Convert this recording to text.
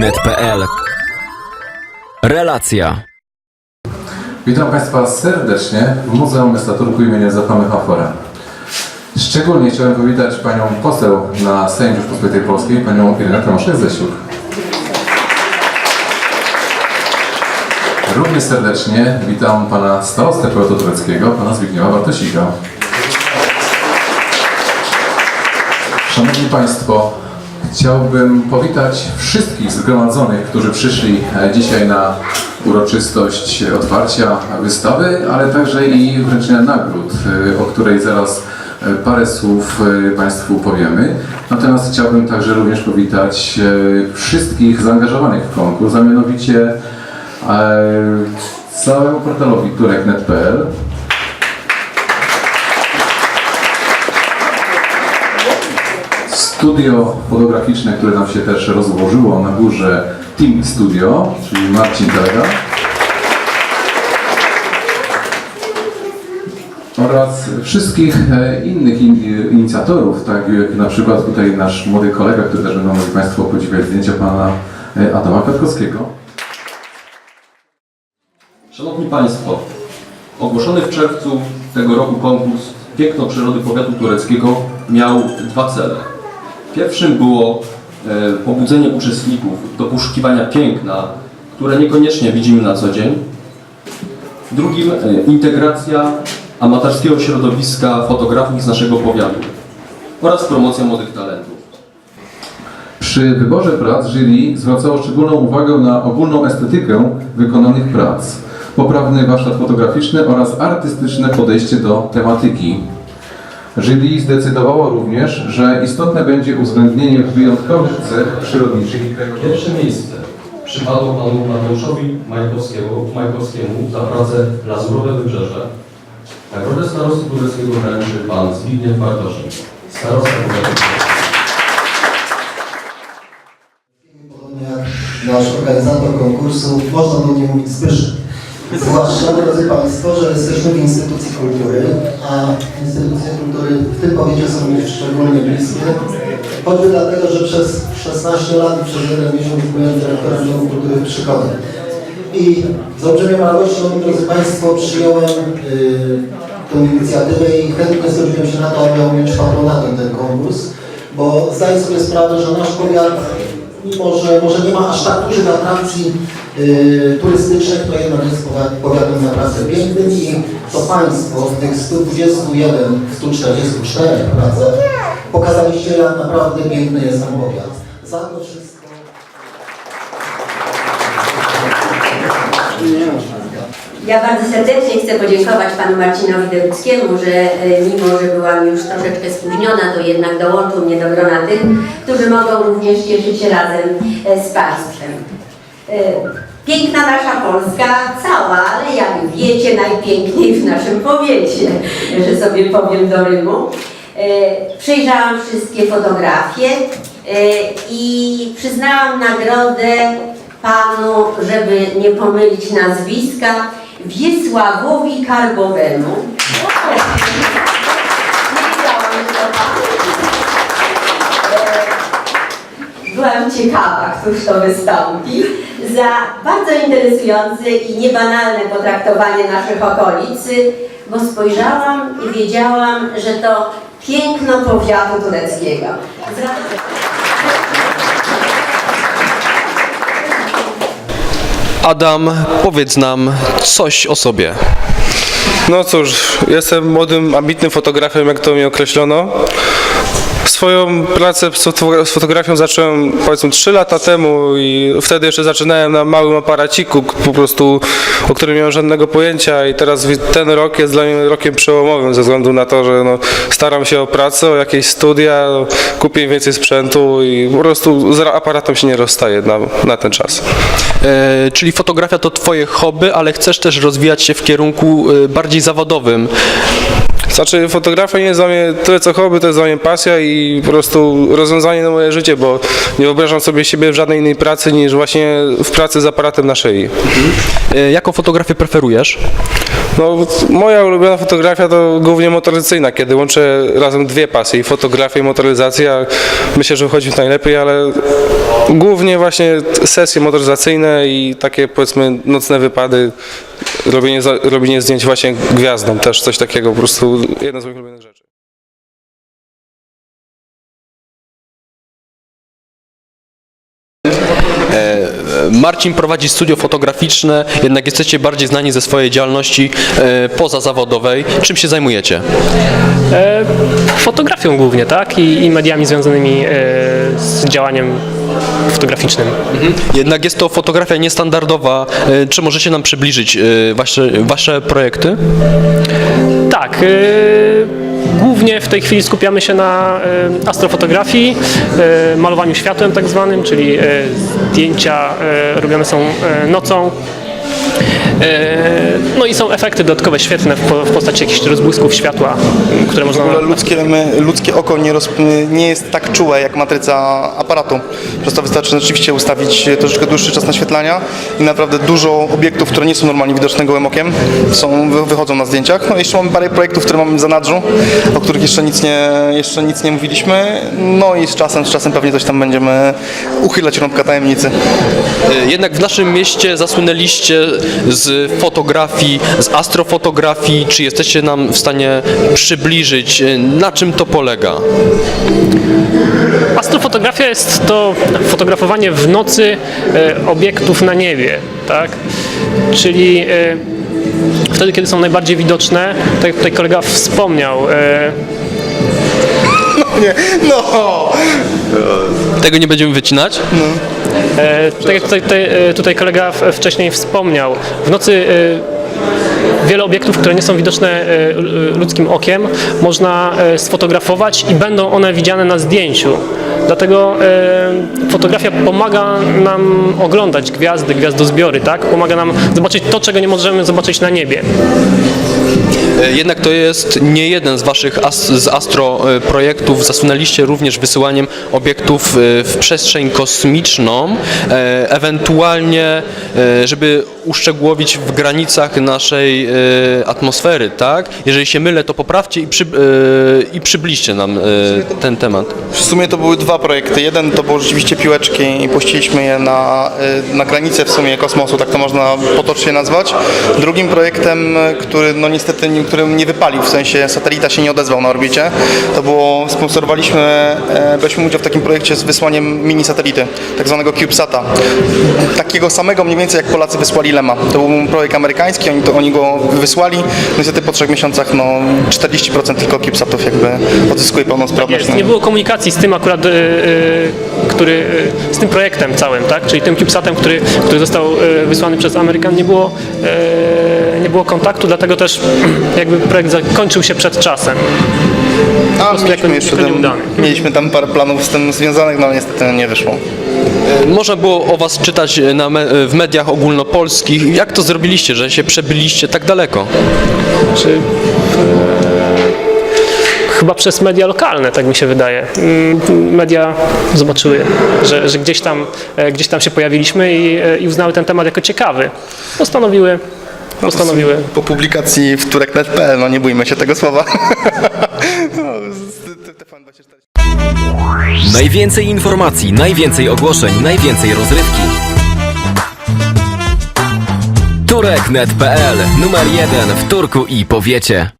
www.net.pl Relacja Witam Państwa serdecznie w Muzeum Miasta Turku imienia Józefa Mychafora. Szczególnie chciałem powitać Panią poseł na Sejm Rzeczpospolitej Polskiej, Panią Irenę Tomaszek-Zesiuk. Równie serdecznie witam Pana starostę powiatu tureckiego, Pana Zbigniewa Bartosika. Szanowni Państwo, chciałbym powitać wszystkich zgromadzonych, którzy przyszli e, dzisiaj na uroczystość otwarcia wystawy, ale także i wręczenia nagród, e, o której zaraz e, parę słów Państwu powiemy. Natomiast chciałbym także również powitać wszystkich zaangażowanych w konkurs, a mianowicie całemu portalowi turek.net.pl, studio fotograficzne, które nam się też rozłożyło na górze Team Studio, czyli Marcin Telega. Oraz wszystkich e, innych in, inicjatorów, tak jak na przykład tutaj nasz młody kolega, który też będą mogli Państwo podziwiać zdjęcia pana e, Adama Kwiatkowskiego. Szanowni Państwo, ogłoszony w czerwcu tego roku konkurs Piękno Przyrody Powiatu Tureckiego miał dwa cele. Pierwszym było e, pobudzenie uczestników do poszukiwania piękna, które niekoniecznie widzimy na co dzień. Drugim e, integracja amatorskiego środowiska fotografii z naszego powiatu oraz promocja młodych talentów. Przy wyborze prac jury zwracało szczególną uwagę na ogólną estetykę wykonanych prac, poprawny warsztat fotograficzny oraz artystyczne podejście do tematyki. Jury zdecydowało również, że istotne będzie uwzględnienie wyjątkowych cech przyrodniczych i. Pierwsze miejsce przypadło panu Mateuszowi Majkowskiemu, Majkowskiemu za pracę Lazurowe Wybrzeże. Nagrodę starosty tureckiego wręczy pan Zbigniew Bartoszyk, starosta jak nasz organizator konkursu, można do mnie mówić Zbyszek. Zwłaszcza, drodzy Państwo, że jesteśmy w instytucji kultury, a instytucje kultury w tym powiecie są mi szczególnie bliskie. Choćby dlatego, że przez 16 lat i przez jeden miesiąc byłem dyrektorem Domu Kultury w Przychodzie. I z olbrzymią radością, drodzy Państwo, przyjąłem y, tę inicjatywę i chętnie zgodziłem się na to, aby objąć patronatem ten konkurs, bo zdaję sobie sprawę, że nasz powiat, mimo że może nie ma aż tak dużych atrakcji y, turystycznych, to jednak jest powiat, powiatem naprawdę pięknym i to Państwo w tych 121, 144 pracach pokazaliście, jak naprawdę piękny jest ten powiat. Za to Ja bardzo serdecznie chcę podziękować panu Marcinowi Deruckiemu, że e, mimo, że byłam już troszeczkę spóźniona, to jednak dołączył mnie do grona tych, którzy mogą również cieszyć się razem e, z państwem. E, Piękna nasza Polska cała, ale jak wiecie, najpiękniej w naszym powiecie, że sobie powiem do Rymu. Przejrzałam wszystkie fotografie i przyznałam nagrodę panu, żeby nie pomylić nazwiska, Wiesławowi. E, Byłam ciekawa, któż to wystąpi, za bardzo interesujące i niebanalne potraktowanie naszych okolic, bo spojrzałam i wiedziałam, że to piękno powiatu tureckiego. Z Adam, powiedz nam coś o sobie. No cóż, jestem młodym, ambitnym fotografem, jak to mi określono. Swoją pracę z foto- z fotografią zacząłem powiedzmy 3 lata temu i wtedy jeszcze zaczynałem na małym aparaciku, po prostu o którym nie miałem żadnego pojęcia i teraz ten rok jest dla mnie rokiem przełomowym ze względu na to, że no, staram się o pracę, o jakieś studia, no, kupię więcej sprzętu i po prostu z ra- aparatem się nie rozstaję na, na ten czas. E, czyli fotografia to twoje hobby, ale chcesz też rozwijać się w kierunku e, bardziej zawodowym. Znaczy fotografia nie jest dla mnie tyle co hobby, to jest dla mnie pasja i po prostu rozwiązanie na moje życie, bo nie wyobrażam sobie siebie w żadnej innej pracy niż właśnie w pracy z aparatem na szyi. E, jaką fotografię preferujesz? No, moja ulubiona fotografia to głównie motoryzacyjna, kiedy łączę razem dwie pasje, i fotografię i motoryzację. Myślę, że wychodzi najlepiej, ale głównie właśnie sesje motoryzacyjne i takie powiedzmy nocne wypady, robienie, robienie zdjęć właśnie gwiazdom, też coś takiego, po prostu jedna z moich ulubionych Marcin prowadzi studio fotograficzne, jednak jesteście bardziej znani ze swojej działalności e, pozazawodowej. Czym się zajmujecie? E, fotografią głównie, tak? I, i mediami związanymi e, z działaniem fotograficznym. Jednak jest to fotografia niestandardowa. Czy możecie nam przybliżyć wasze, wasze projekty? Tak. E, głównie w tej chwili skupiamy się na e, astrofotografii, e, malowaniu światłem tak zwanym, czyli e, zdjęcia robione są nocą. E, No i są efekty dodatkowe świetne w, po- w postaci jakichś rozbłysków światła, które W można ogóle ludzkie, my, ludzkie oko nie, roz, nie jest tak czułe jak matryca aparatu. Przez to wystarczy rzeczywiście ustawić troszeczkę dłuższy czas naświetlania i naprawdę dużo obiektów, które nie są normalnie widoczne gołym okiem, są, wy- wychodzą na zdjęciach. No jeszcze mamy parę projektów, które mamy w zanadrzu, o których jeszcze nic nie, jeszcze nic nie mówiliśmy. No i z czasem, z czasem pewnie coś tam będziemy uchylać rąbka tajemnicy. E, Jednak w naszym mieście zasłynęliście z fotografii, z astrofotografii. Czy jesteście nam w stanie przybliżyć, e, na czym to polega? Astrofotografia jest to fotografowanie w nocy e, obiektów na niebie, tak? Czyli e, wtedy, kiedy są najbardziej widoczne, tak jak tutaj kolega wspomniał, e, Nie, no! Tego nie będziemy wycinać? e, tak jak tutaj, tutaj, e, tutaj kolega wcześniej wspomniał, w nocy e, wiele obiektów, które nie są widoczne e, ludzkim okiem, można e, sfotografować i będą one widziane na zdjęciu. Dlatego e, fotografia pomaga nam oglądać gwiazdy, gwiazdozbiory, tak? Pomaga nam zobaczyć to, czego nie możemy zobaczyć na niebie. E, Jednak to jest nie jeden z waszych as, z astro e, projektów. Zasłynęliście również wysyłaniem obiektów e, w przestrzeń kosmiczną, ewentualnie, żeby uszczegółowić w granicach naszej atmosfery, tak? Jeżeli się mylę, to poprawcie i, przy, i przybliżcie nam ten temat. W sumie to były dwa projekty. Jeden to było rzeczywiście piłeczki i puściliśmy je na, na granicę w sumie kosmosu, tak to można potocznie nazwać. Drugim projektem, który no niestety nie- który nie wypalił, w sensie satelita się nie odezwał na orbicie, to było, sponsorowaliśmy, e, braliśmy udział w takim projekcie z wysłaniem mini satelity, tak zwanego CubeSata. Takiego samego mniej więcej jak Polacy wysłali Lema. To był projekt amerykański, oni, to, oni go wysłali. No Niestety po trzech miesiącach no 40% tylko CubeSatów jakby odzyskuje pełnosprawność. Jest, nie było komunikacji z tym akurat, y, y, który, y, z tym projektem całym, tak? Czyli tym CubeSatem, który, który został y, wysłany przez Amerykan, nie było, y, nie było kontaktu, dlatego też jakby projekt zakończył się przed czasem. A mieliśmy jako- jeszcze jako tam, nieudany. mieliśmy tam parę planów z tym związanych, no ale niestety nie wyszło. E, Można było o was czytać na me, w mediach ogólnopolskich. Jak to zrobiliście, że się przebyliście tak daleko? Czy, e, chyba przez media lokalne, tak mi się wydaje. Mm, Media zobaczyły, że, że gdzieś, tam, e, gdzieś tam się pojawiliśmy i, e, i uznały ten temat jako ciekawy. Postanowiły, postanowiły Po publikacji w turek.net.pl, no nie bójmy się tego słowa. no, z- t- TVN24. Najwięcej informacji, najwięcej ogłoszeń, najwięcej rozrywki. Turek.net.pl Numer jeden w Turku i powiecie.